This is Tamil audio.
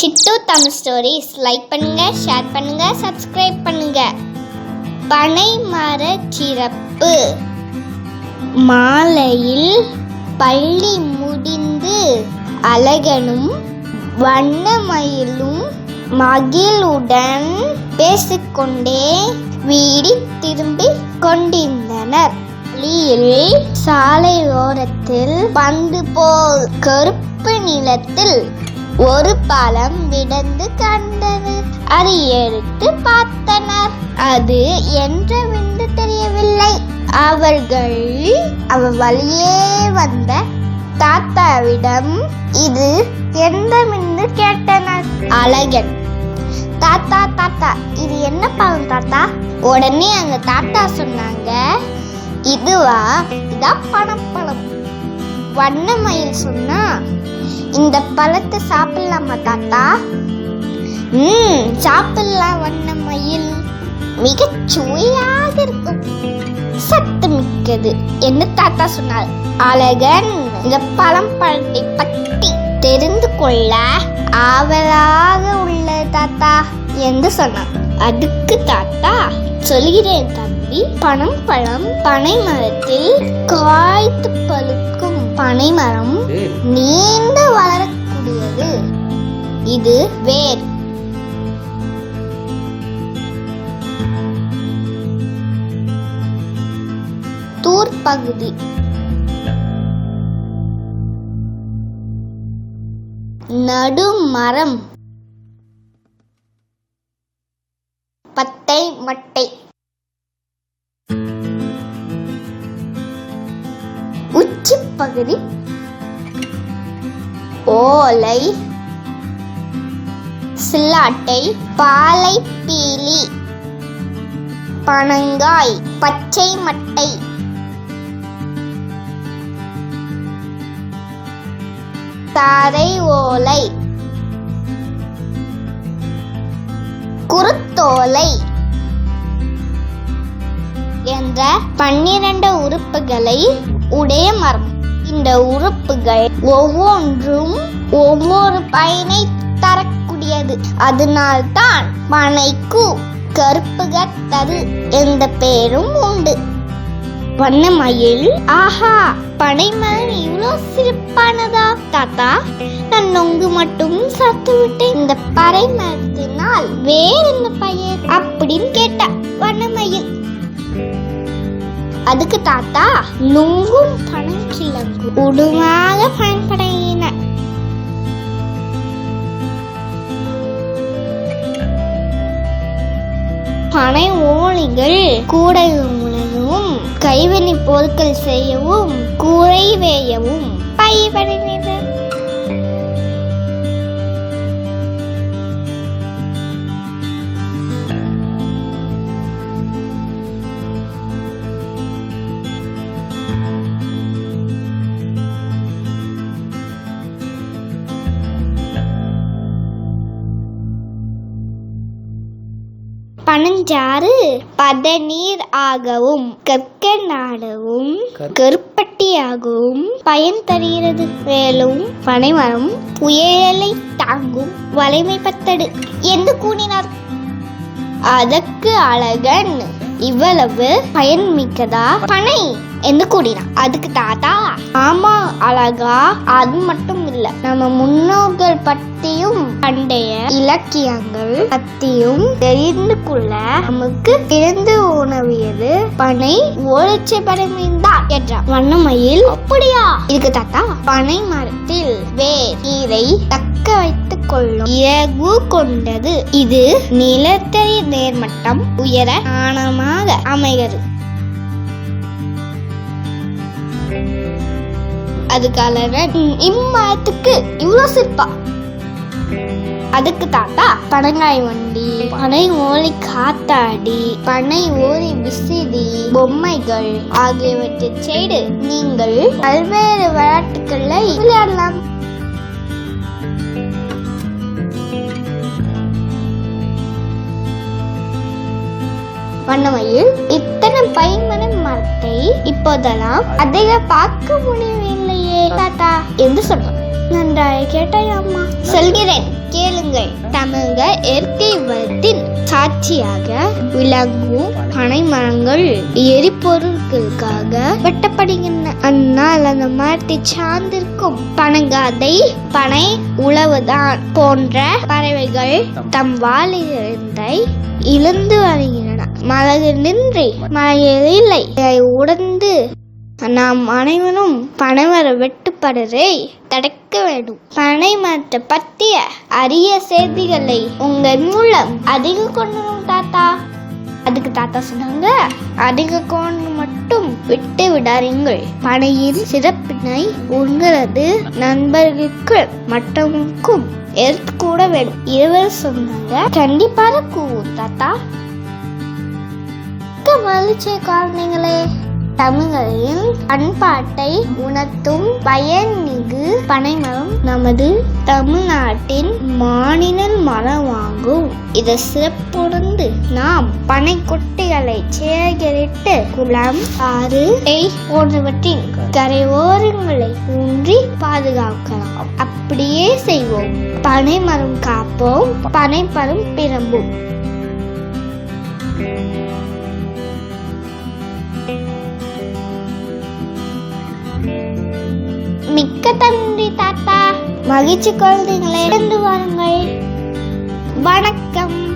சிட்டு தமிழ் ஸ்டோரிஸ் லைக் பண்ணுங்க ஷேர் பண்ணுங்க சப்ஸ்கிரைப் பண்ணுங்க. பனை மர சிறப்பு. மாலையில் பள்ளி முடிந்து அழகனும் வண்ணமயிலும் மகிழுடன் பேசிக்கொண்டே வீடி திரும்பி கொண்டிருந்தனர். வழியில் சாலையோரத்தில் பந்து போல் கருப்பு நிலத்தில் ஒரு பழம் விடந்து கண்டது. அதை எடுத்து பார்த்தனர். அது என்றவென்று தெரியவில்லை. அவர்கள் அவ வழியே வந்த தாத்தாவிடம் இது என்னவென்று கேட்டனர். அழகன் தாத்தா தாத்தா இது என்ன பழம் தாத்தா? உடனே அங்க தாத்தா சொன்னாங்க இதுவா இதான் பணப்பழம். வண்ணமயில் சொன்னா இந்த பழத்தை சாப்பிடலாமா தாத்தா? ம் சாப்பிடலாம் வண்ணமயில் மிகச் சுவையாக இருக்கும். சத்து மிக்கது என்று தாத்தா சொன்னார். அழகன் இந்த பழம் பழத்தை பற்றி தெரிந்து கொள்ள ஆவலாக உள்ள தாத்தா என்று சொன்னான் அதுக்கு தாத்தா சொல்கிறேன் தம்பி. பனம் பழம் பனை மரத்தில் காய்த்து பழுக்கும் பனை மரம் வளரக்கூடியது இது வேர். தூர் பகுதி. நடுமரம் பத்தை மட்டை. உச்சி பகுதி. ஓலை சில்லாட்டை பாலை பீலி. பனங்காய் பச்சை மட்டை. தாரை ஓலை. குருத்தோலை. என்ற பன்னிரண்டு உறுப்புகளை உடைய மரம். இந்த உறுப்புகள் ஒவ்வொன்றும் ஒவ்வொரு பயனை தரக்கூடியது அதனால்தான் பனைக்கு கருப்புக தரு என்ற பெயரும் உண்டு. வண்ணமயில் ஆஹா பனைமரம் இவ்வளோ சிறப்பானதா தாத்தா? நான் நொங்கு மட்டும் சத்து விட்டேன். இந்த பறை மரத்தினால் வேற என்ன பயிர் அப்படின்னு கேட்டா வண்ணமயில். அதுக்கு தாத்தா நுங்கும் பனங்கிழங்கு உடுமாக பயன்படுகின பனை ஓலைகள் கூடை உணவும் கைவினை பொருட்கள் செய்யவும் கூரை வேயவும். பயன்படுகின்றன பனஞ்சாறு பதநீர் ஆகவும் கற்கநாடவும் கருப்பட்டியாகவும் பயன் தருகிறது மேலும் பனைமரம் புயலை தாங்கும் வலிமை பத்தடு. என்று கூறினார். அதற்கு அழகன் இவ்வளவு பயன் மிக்கதா பனை? என்று கூறினான். அதுக்கு தாத்தா ஆமா அழகா அது மட்டும் இல்ல நம்ம முன்னோர்கள் பற்றியும் பண்டைய இலக்கியங்கள் பத்தியும் தெரிந்து கொள்ள நமக்கு பிறந்து உணவியது பனை ஓலச்சை படமீன்தான் என்றான் வண்ணமயில். அப்படியா? இதுக்கு தாத்தா. பனை மரத்தில் வேர் நீரை தக்க வைத்துக் கொள்ளும் இறகு கொண்டது. இது நிலத்தடி நேர்மட்டம் உயர ஆணமாக அமைகிறது. அதுக்காக இம்மரத்துக்கு இவ்வளோ சிற்பா? அதுக்கு தாத்தா பனங்காய் வண்டி பனை ஓலை காத்தாடி பனை ஓலை விசிறி பொம்மைகள் ஆகியவற்றை செய்து நீங்கள் பல்வேறு விளையாட்டுகளை விளையாடலாம். வண்ணமையில் இத்தனை பைமன மரத்தை இப்போதெல்லாம் அதிக பார்க்க முடியவில்லையே தாத்தா. என்று சொன்னான் நன்றாக கேட்டாய் அம்மா. சொல்கிறேன். கேளுங்கள். தமிழக இயற்கை வளத்தின் சாட்சியாக விளங்கும் பனை மரங்கள் எரிபொருட்களுக்காக வெட்டப்படுகின்றன. அந்நாள் அந்த மரத்தை சார்ந்திருக்கும் பனங்காதை பனை உழவுதான் போன்ற பறவைகள் தம் வாழிலிருந்தை இழந்து வருகின்றன. மலகு நின்றி மலையில் இல்லை. உணர்ந்து நாம் அனைவரும் பனைமர படரை தடுக்க வேண்டும். பனை மரத்தை பற்றிய அரிய செய்திகளை உங்கள் மூலம் அதிக கொண்டு தாத்தா. அதுக்கு தாத்தா சொன்னாங்க அதிக கொண்டு மட்டும் விட்டு விடாதீங்கள் பனையின் சிறப்பினை உங்களது நண்பர்களுக்கு மற்றவங்களுக்கும் எடுத்து கூட வேண்டும். இருவர் சொன்னாங்க கண்டிப்பாக கூவும் தாத்தா. மிக்க காரணங்களே குழந்தைங்களே தமிழரின் பண்பாட்டை உணர்த்தும் பயன்மிகு பனைமரம் நமது தமிழ்நாட்டின் மாநில மரமாகும் இதை சிறப்புணர்ந்து நாம் பனை கொட்டைகளை சேகரித்து குளம் ஆறு தேய் போன்றவற்றின் கரையோரங்களை ஊன்றி பாதுகாக்கலாம். அப்படியே செய்வோம். பனைமரம் காப்போம். பனைமரம் பிறம்பும் மிக்க நன்றி தாத்தா. மகிழ்ச்சி குழந்தைகளை இழந்து வாருங்கள். வணக்கம்.